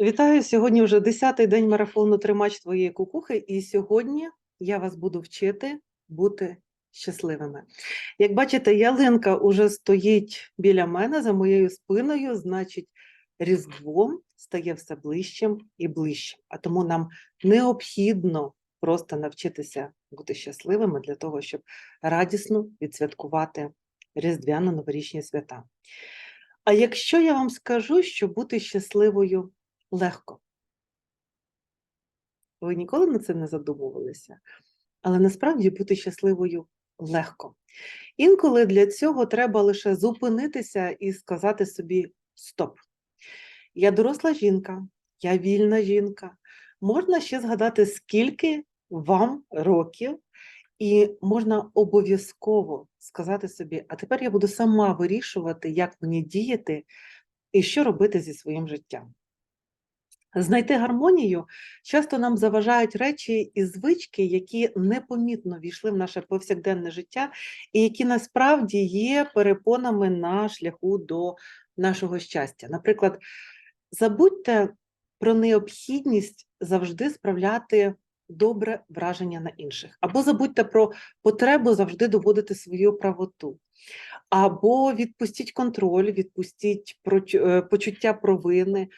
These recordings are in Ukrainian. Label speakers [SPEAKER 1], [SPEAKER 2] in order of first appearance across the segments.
[SPEAKER 1] Вітаю! Сьогодні вже 10-й день марафону Тримач твоєї кукухи, і сьогодні я вас буду вчити бути щасливими. Як бачите, ялинка уже стоїть біля мене за моєю спиною, значить, Різдво стає все ближчим і ближчим. А тому нам необхідно просто навчитися бути щасливими для того, щоб радісно відсвяткувати різдвяно-новорічні свята. А якщо я вам скажу, що бути щасливою легко. Ви ніколи над цим не задумувалися? Але насправді бути щасливою легко. Інколи для цього треба лише зупинитися і сказати собі стоп. Я доросла жінка, я вільна жінка. Можна ще згадати, скільки вам років, і можна обов'язково сказати собі, а тепер я буду сама вирішувати, як мені діяти і що робити зі своїм життям. Знайти гармонію часто нам заважають речі і звички, які непомітно війшли в наше повсякденне життя, і які насправді є перепонами на шляху до нашого щастя. Наприклад, забудьте про необхідність завжди справляти добре враження на інших, або забудьте про потребу завжди доводити свою правоту. Або відпустіть контроль, відпустіть е, почуття провини,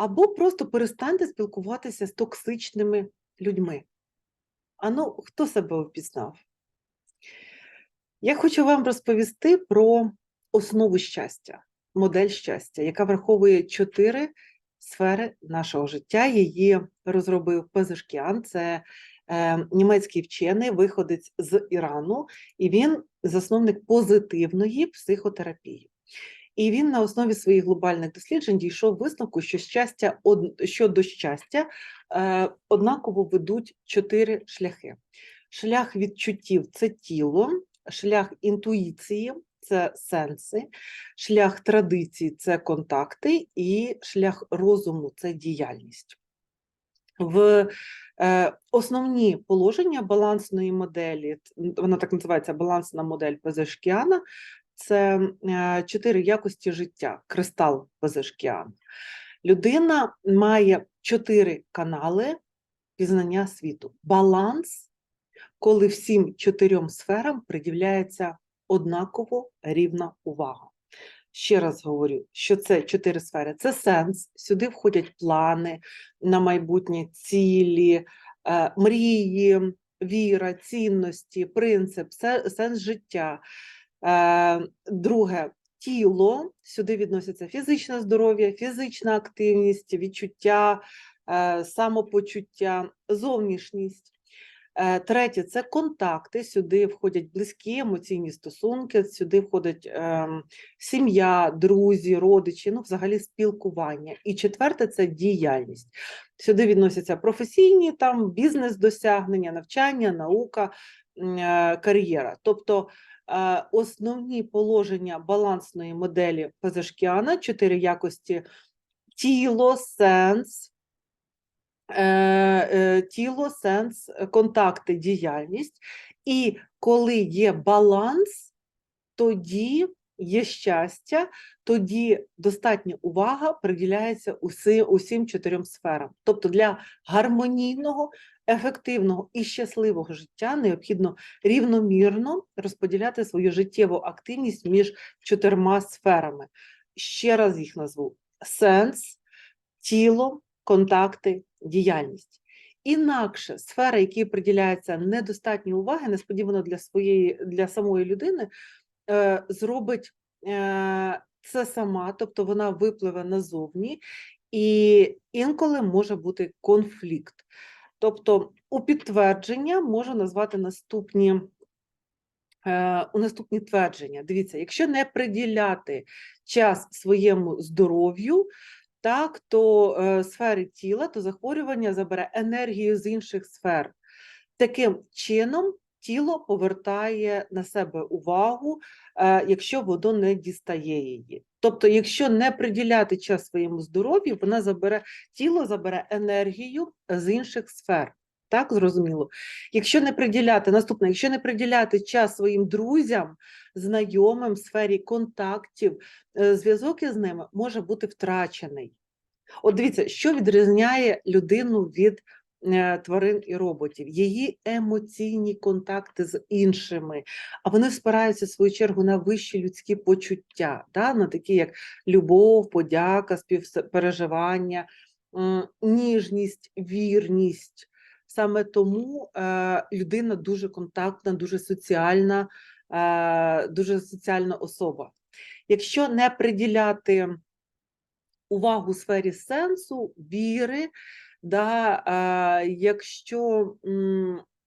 [SPEAKER 1] або просто перестаньте спілкуватися з токсичними людьми. А ну, хто себе впізнав? Я хочу вам розповісти про основу щастя, модель щастя, яка враховує чотири сфери нашого життя. Її розробив Пезешкіан, це е, німецький вчений, виходець з Ірану, і він засновник позитивної психотерапії. І він на основі своїх глобальних досліджень дійшов висновку, що щастя од- щодо щастя е, однаково ведуть чотири шляхи: шлях відчуттів це тіло, шлях інтуїції це сенси, шлях традицій це контакти, і шлях розуму це діяльність. В е, основні положення балансної моделі, вона так називається балансна модель Пезешкіана, це е, чотири якості життя, кристал Пезешкіан. Людина має чотири канали пізнання світу. Баланс, коли всім чотирьом сферам приділяється однаково рівна увага. Ще раз говорю, що це чотири сфери. Це сенс. Сюди входять плани на майбутнє, цілі, е, мрії, віра, цінності, принцип, сенс життя. Е, Друге тіло. Сюди відносяться фізичне здоров'я, фізична активність, відчуття, е, самопочуття, зовнішність. Е, Третє це контакти. Сюди входять близькі емоційні стосунки, сюди входить ем, сім'я, друзі, родичі, ну, взагалі спілкування. І четверте це діяльність. Сюди відносяться професійні там бізнес-досягнення, навчання, наука, е, кар'єра. Тобто е, основні положення балансної моделі Пазашкіана, чотири якості тіло, сенс, е, е, тіло, сенс, е, контакти, діяльність. І коли є баланс, тоді є щастя, тоді достатня увага приділяється уси, усім чотирьом сферам. Тобто для гармонійного, ефективного і щасливого життя необхідно рівномірно розподіляти свою життєву активність між чотирма сферами. Ще раз їх назву: сенс, тіло, контакти, діяльність. Інакше сфера, якій приділяється недостатньо уваги, несподівано для своєї для самої людини, е, зробить е, це сама, тобто вона випливе назовні, і інколи може бути конфлікт. Тобто, у підтвердження можу назвати наступні. е, У наступні твердження. Дивіться, якщо не приділяти час своєму здоров'ю, так, то е, сфери тіла, то захворювання забере енергію з інших сфер. Таким чином, тіло повертає на себе увагу, е, якщо воно не дістає її. Тобто, якщо не приділяти час своєму здоров'ю, вона забере тіло забере енергію з інших сфер. Так, зрозуміло. Якщо не приділяти, наступне, якщо не приділяти час своїм друзям, знайомим сфері контактів, е, зв'язок із ними може бути втрачений. От дивіться, що відрізняє людину від е, тварин і роботів? Її емоційні контакти з іншими, а вони спираються в свою чергу на вищі людські почуття, да? на такі як любов, подяка, співпереживання, ніжність, вірність. Саме тому е, людина дуже контактна, дуже соціальна, е, дуже соціальна особа. Якщо не приділяти увагу сфері сенсу, віри, да, якщо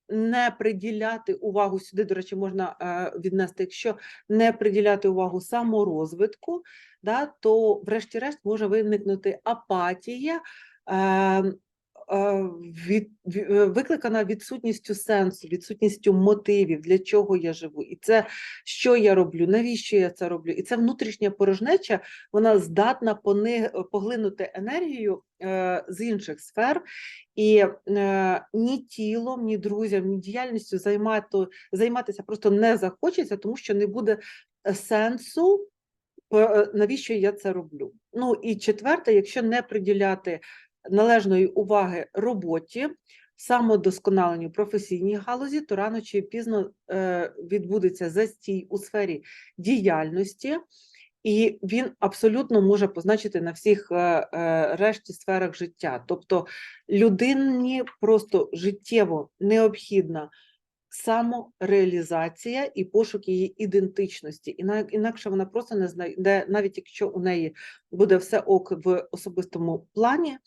[SPEAKER 1] не приділяти увагу сюди, до речі, можна віднести, якщо не приділяти увагу саморозвитку, да, то, врешті-решт, може виникнути апатія. Е, від, е, викликана відсутністю сенсу, відсутністю мотивів, для чого я живу, і це що я роблю, навіщо я це роблю, і це внутрішня порожнеча, вона здатна поглинути енергію е, з інших сфер, і ні тілом, ні друзям, ні діяльністю займати, займатися просто не захочеться, тому що не буде сенсу. Навіщо я це роблю? Ну і четверте, якщо не приділяти належної уваги роботі, самодосконаленню професійній галузі, то рано чи пізно е, відбудеться застій у сфері діяльності, і він абсолютно може позначити на всіх е, е, решті сферах життя. Тобто людині просто життєво необхідна самореалізація і пошук її ідентичності. Інакше вона просто не знайде, навіть якщо у неї буде все ок в особистому плані,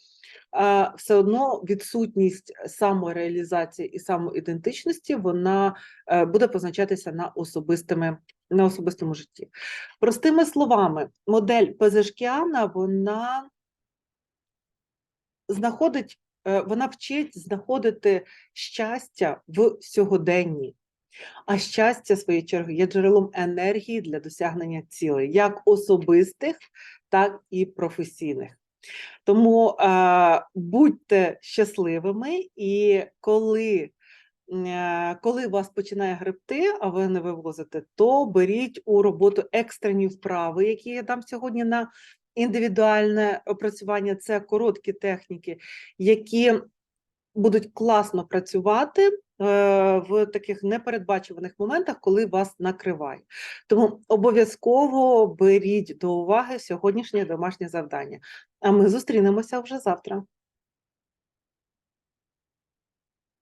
[SPEAKER 1] все одно відсутність самореалізації і самоідентичності вона е, буде позначатися на особистими. На особистому житті. Простими словами, модель Пезешкіана вона знаходить, е, вона вчить знаходити щастя в сьогоденні. А щастя, своєю чергою, є джерелом енергії для досягнення цілей, як особистих, так і професійних. Тому е, будьте щасливими, і коли, е, коли вас починає гребти, а ви не вивозите, то беріть у роботу екстрені вправи, які я дам сьогодні на індивідуальне опрацювання. Це короткі техніки, які будуть класно працювати в таких непередбачуваних моментах, коли вас накриває. Тому обов'язково беріть до уваги сьогоднішнє домашнє завдання. А ми зустрінемося вже завтра.